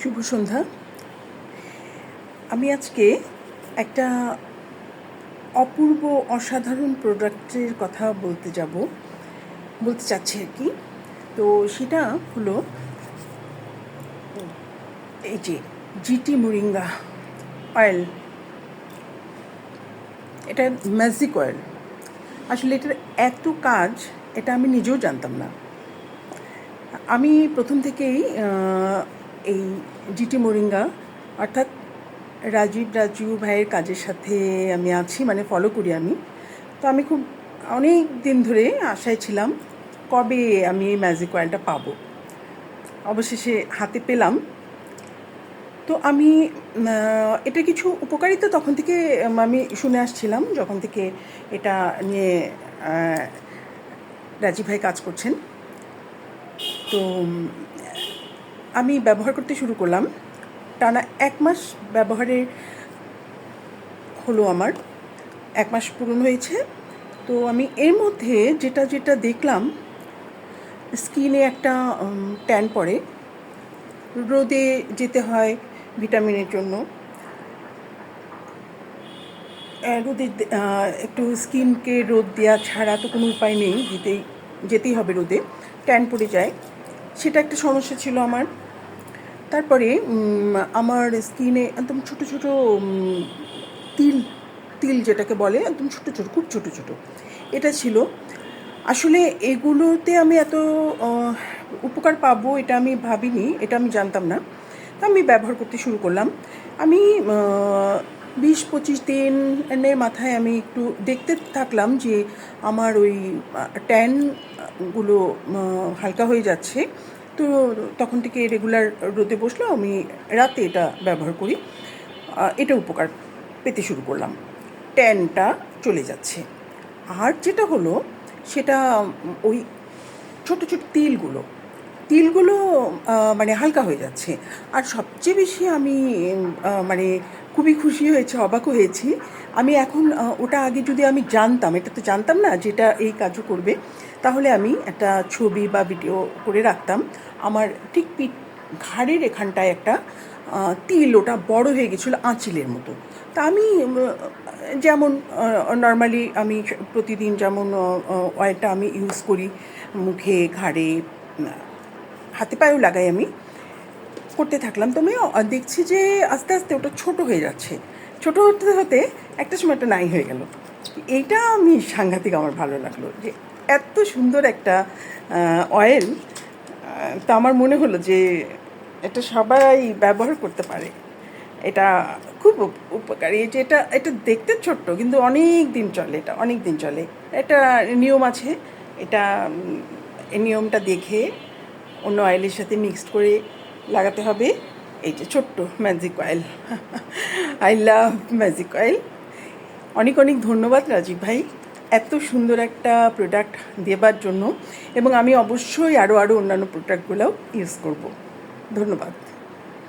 শুভ সন্ধ্যা। আমি আজকে একটা অপূর্ব অসাধারণ প্রোডাক্টের কথা বলতে যাব, বলতে চাচ্ছি আর কি। তো সেটা হলো এই যে জিটি মুরিঙ্গা অয়েল। এটা ম্যাজিক অয়েল। আসলে এটার এত কাজ, এটা আমি নিজেও জানতাম না। আমি প্রথম থেকেই এই জিটি মোরিঙ্গা, অর্থাৎ রাজীব রাজু ভাইয়ের কাজের সাথে আমি আছি মানে ফলো করি আমি। তো আমি খুব অনেক দিন ধরে আশায় ছিলাম, কবে আমি এই ম্যাজিক অয়েলটা পাবো। অবশেষে হাতে পেলাম। তো আমি এটা কিছু উপকারিতা তখন থেকে আমি শুনে আসছিলাম যখন থেকে এটা নিয়ে রাজীব ভাই কাজ করছেন। তো আমি ব্যবহার করতে শুরু করলাম। টানা এক মাস ব্যবহারের হলো আমার। এক মাস পূরণ হয়েছে। তো আমি এর মধ্যে যেটা যেটা দেখলাম স্কিনে একটা ট্যান পড়ে। রোদে যেতে হয় ভিটামিনের জন্য। রোদে একটু স্কিনকে রোদ দেওয়া ছাড়া তো কোনো উপায় নেই, যেতেই যেতেই হবে রোদে। ট্যান পড়ে যায়। সেটা একটা সমস্যা ছিল আমার। তারপরে আমার স্কিনে একদম ছোট ছোট তিল তিল যেটাকে বলে, একদম ছোট ছোট, খুব ছোট ছোট। এটা ছিল। আসলে এগুলোতে আমি এত উপকার পাবো এটা আমি ভাবিনি, এটা আমি জানতাম না। তো আমি ব্যবহার করতে শুরু করলাম। আমি বিশ পঁচিশ দিনের মাথায় আমি একটু দেখতে থাকলাম যে আমার ওই ট্যানগুলো হালকা হয়ে যাচ্ছে। তো তখন থেকে রেগুলার রোদে বসলেও আমি রাতে এটা ব্যবহার করি। এটা উপকার পেতে শুরু করলাম। ট্যানটা চলে যাচ্ছে। আর যেটা হলো, সেটা ওই ছোট ছোট তিলগুলো তিলগুলো মানে হালকা হয়ে যাচ্ছে। আর সবচেয়ে বেশি আমি মানে খুবই খুশি হয়েছে অবাক হয়েছি। আমি এখন ওটা আগে যদি আমি জানতাম, এটা তো জানতাম না যেটা এই কাজও করবে, তাহলে আমি একটা ছবি বা ভিডিও করে রাখতাম। আমার ঠিক পিঠ, ঘাড়ের এখানটায় একটা তিল, ওটা বড় হয়ে গেছিল আঁচিলের মতো। তা আমি যেমন নর্মালি আমি প্রতিদিন যেমন অয়েলটা আমি ইউজ করি, মুখে, ঘাড়ে হাতে পায়েও লাগাই আমি। করতে থাকলাম, তো আমি দেখছি যে আস্তে আস্তে ওটা ছোট হয়ে যাচ্ছে। ছোট হতে হতে একটা সময় একটা নাই হয়ে গেল। এইটা আমি সাংঘাতিক আমার ভালো লাগল যে এত সুন্দর একটা অয়েল তা আমার মনে হলো যে এটা সবাই ব্যবহার করতে পারে। এটা খুব উপকারী। যে এটা এটা দেখতে ছোট্ট, কিন্তু অনেক দিন চলে এটা, অনেক দিন চলে। এটা নিয়ম আছে, এটা নিয়মটা দেখে অন্য অয়েলের সাথে মিক্সড করে লাগাতে হবে। এই যে ছোট্ট magic oil I love magic oil অনেক অনেক ধন্যবাদ রাজীব ভাই এত সুন্দর একটা প্রোডাক্ট দেবার জন্য। এবং আমি অবশ্যই আরও আরও অন্যান্য প্রোডাক্টগুলোও ইউজ করব। ধন্যবাদ।